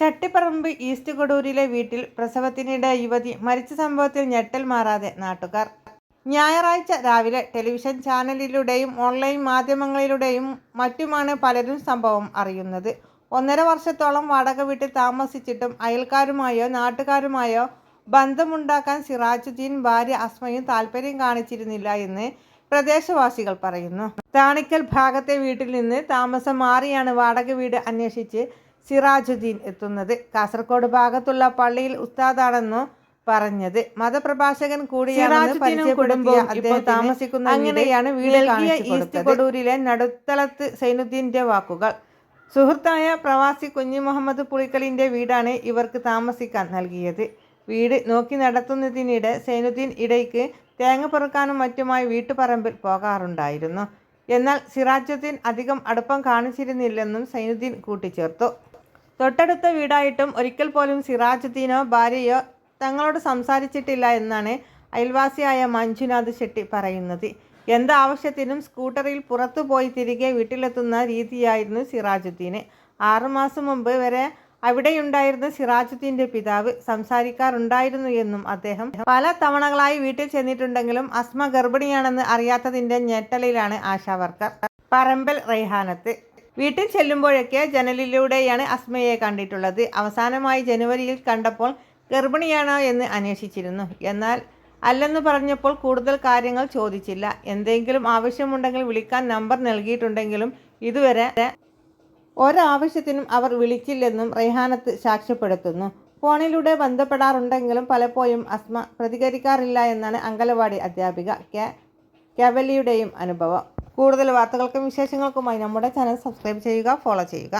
Chattiparamba east കൊടൂരിലെ വീട്ടിൽ പ്രസവത്തിനിടെ യുവതി മരിച്ച സംഭവത്തിൽ ഞെട്ടൽ മാറാതെ നാട്ടുകാർ. ഞായറാഴ്ച രാവിലെ ടെലിവിഷൻ ചാനലിലൂടെയും ഓൺലൈൻ മാധ്യമങ്ങളിലൂടെയും മറ്റുമാണ് പലരും സംഭവം അറിയുന്നത്. ഒന്നര വർഷത്തോളം വാടക വീട്ടിൽ താമസിച്ചിട്ടും അയൽക്കാരുമായോ നാട്ടുകാരുമായോ ബന്ധമുണ്ടാക്കാൻ സിറാജുദ്ദീൻ ഭാര്യ അസ്മയും താല്പര്യം കാണിച്ചിരുന്നില്ല എന്ന് പ്രദേശവാസികൾ പറയുന്നു. താണിക്കൽ ഭാഗത്തെ വീട്ടിൽ നിന്ന് താമസം മാറിയാണ് വാടക വീട് അന്വേഷിച്ച് സിറാജുദ്ദീൻ എത്തുന്നത്. കാസർഗോഡ് ഭാഗത്തുള്ള പള്ളിയിൽ ഉസ്താദാണെന്നു പറഞ്ഞത്. മതപ്രഭാഷകൻ കൂടിയാണ് കുടുംബം അദ്ദേഹം താമസിക്കുന്ന അങ്ങനെയാണ് വീട് ഈസ്റ്റ് കൊടൂരിലെ നടുത്തളത്ത് സൈനുദ്ദീന്റെ വാക്കുകൾ. സുഹൃത്തായ പ്രവാസി കുഞ്ഞു മുഹമ്മദ് പുളിക്കലിന്റെ വീടാണ് ഇവർക്ക് താമസിക്കാൻ നൽകിയത്. വീട് നോക്കി നടത്തുന്നതിനിടെ സൈനുദ്ദീൻ ഇടയ്ക്ക് തേങ്ങ പെറുക്കാനും മറ്റുമായി വീട്ടുപറമ്പിൽ പോകാറുണ്ടായിരുന്നു. എന്നാൽ സിറാജുദ്ദീൻ അധികം അടുപ്പം കാണിച്ചിരുന്നില്ലെന്നും സൈനുദ്ദീൻ കൂട്ടിച്ചേർത്തു. തൊട്ടടുത്ത വീടായിട്ടും ഒരിക്കൽ പോലും സിറാജുദ്ദീനോ ഭാര്യയോ തങ്ങളോട് സംസാരിച്ചിട്ടില്ല എന്നാണ് അയൽവാസിയായ മഞ്ജുനാഥ് ഷെട്ടി പറയുന്നത്. എന്താവശ്യത്തിനും സ്കൂട്ടറിൽ പുറത്തു പോയി തിരികെ വീട്ടിലെത്തുന്ന രീതിയായിരുന്നു സിറാജുദ്ദീന്. ആറുമാസം മുമ്പ് വരെ അവിടെയുണ്ടായിരുന്ന സിറാജുദ്ദീന്റെ പിതാവ് സംസാരിക്കാറുണ്ടായിരുന്നു എന്നും അദ്ദേഹം പല തവണകളായി വീട്ടിൽ ചെന്നിട്ടുണ്ടെങ്കിലും അസ്മ ഗർഭിണിയാണെന്ന് അറിയാത്തതിന്റെ ഞെട്ടലിലാണ് ആശാവർക്കർ പറമ്പൽ റൈഹാനത്ത് വീട്ടിൽ ചെല്ലുമ്പോഴൊക്കെ ജനലിലൂടെയാണ് അസ്മയെ കണ്ടിട്ടുള്ളത്. അവസാനമായി ജനുവരിയിൽ കണ്ടപ്പോൾ ഗർഭിണിയാണോ എന്ന് അന്വേഷിച്ചിരുന്നു. എന്നാൽ അല്ലെന്ന് പറഞ്ഞപ്പോൾ കൂടുതൽ കാര്യങ്ങൾ ചോദിച്ചില്ല. എന്തെങ്കിലും ആവശ്യമുണ്ടെങ്കിൽ വിളിക്കാൻ നമ്പർ നൽകിയിട്ടുണ്ടെങ്കിലും ഇതുവരെ ഒരാവശ്യത്തിനും അവർ വിളിച്ചില്ലെന്നും റെയ്ഹാനത്ത് സാക്ഷ്യപ്പെടുത്തുന്നു. ഫോണിലൂടെ ബന്ധപ്പെടാറുണ്ടെങ്കിലും പലപ്പോഴും അസ്മ പ്രതികരിക്കാറില്ല എന്നാണ് അങ്കലവാടി അധ്യാപിക കെ കെവലിയുടെയും അനുഭവം. കൂടുതൽ വാർത്തകൾക്കും വിശേഷങ്ങൾക്കുമായി നമ്മുടെ ചാനൽ സബ്സ്ക്രൈബ് ചെയ്യുക ഫോളോ ചെയ്യുക.